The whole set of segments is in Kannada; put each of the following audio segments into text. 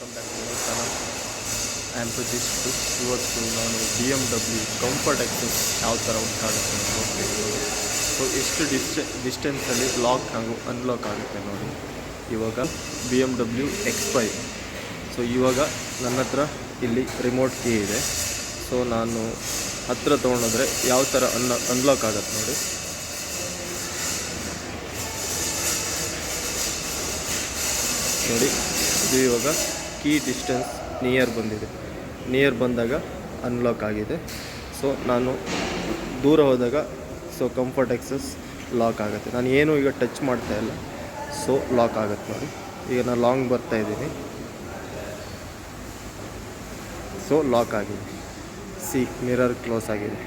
Welcome back to my channel am ಟು ಇವತ್ತು ನಾನು B M W comfort access ಯಾವ ಥರ ಉಂಟಾಗುತ್ತೆ ನೋಡ್ತಿದ್ದೀನಿ ಸೊ ಎಷ್ಟು ಡಿಸ್ಟೆ ಡಿಸ್ಟೆನ್ಸಲ್ಲಿ ಲಾಕ್ ಹಾಗೂ ಅನ್ಲಾಕ್ ಆಗುತ್ತೆ ನೋಡಿ. ಇವಾಗ B M W X five so ಇವಾಗ ನನ್ನ ಹತ್ರ ಇಲ್ಲಿ ರಿಮೋಟ್ ಕೀ ಇದೆ. ಸೊ ನಾನು ಹತ್ತಿರ ತೊಗೊಂಡೋದ್ರೆ ಯಾವ ಥರ ಅನ್ನ ಅನ್ಲಾಕ್ ಆಗುತ್ತೆ ನೋಡಿ. ನೋಡಿ, ಇದು ಇವಾಗ ಕೀ ಡಿಸ್ಟೆನ್ಸ್ ನಿಯರ್ ಬಂದಿದೆ. ನಿಯರ್ ಬಂದಾಗ ಅನ್ಲಾಕ್ ಆಗಿದೆ. ಸೊ ನಾನು ದೂರ ಹೋದಾಗ ಸೊ ಕಂಫರ್ಟ್ ಎಕ್ಸಸ್ ಲಾಕ್ ಆಗುತ್ತೆ. ನಾನು ಏನು ಈಗ ಟಚ್ ಮಾಡ್ತಾ ಇಲ್ಲ. ಸೊ ಲಾಕ್ ಆಗುತ್ತೆ ನೋಡಿ. ಈಗ ನಾನು ಲಾಂಗ್ ಬರ್ತಾ ಇದ್ದೀನಿ. ಸೊ ಲಾಕ್ ಆಗಿದೆ. ಸಿ ಮಿರರ್ ಕ್ಲೋಸ್ ಆಗಿದೆ.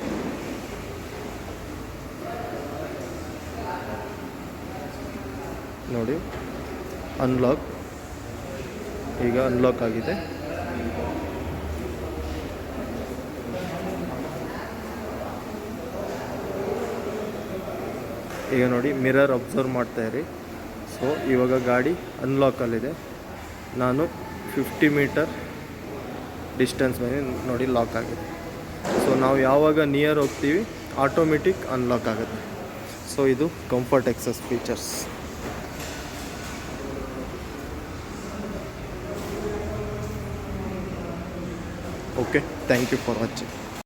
ನೋಡಿ. ಅನ್ಲಾಕ್ ಈಗ ಅನ್ಲಾಕ್ ಆಗಿದೆ. ಈಗ ನೋಡಿ ಮಿರರ್ ಅಬ್ಸರ್ವ್ ಇರಿ. ಸೊ ಇವಾಗ ಗಾಡಿ ಅನ್ಲಾಕಲ್ಲಿದೆ ನಾನು ಫಿಫ್ಟಿ ಮೀಟರ್ ಡಿಸ್ಟೆನ್ಸ್ ಮೇಲೆ ನೋಡಿ ಲಾಕ್ ಆಗಿದೆ. ಸೊ ನಾವು ಯಾವಾಗ ನಿಯರ್ ಹೋಗ್ತೀವಿ ಆಟೋಮೆಟಿಕ್ ಅನ್ಲಾಕ್ ಆಗುತ್ತೆ. ಸೊ ಇದು comfort access features okay thank you for watching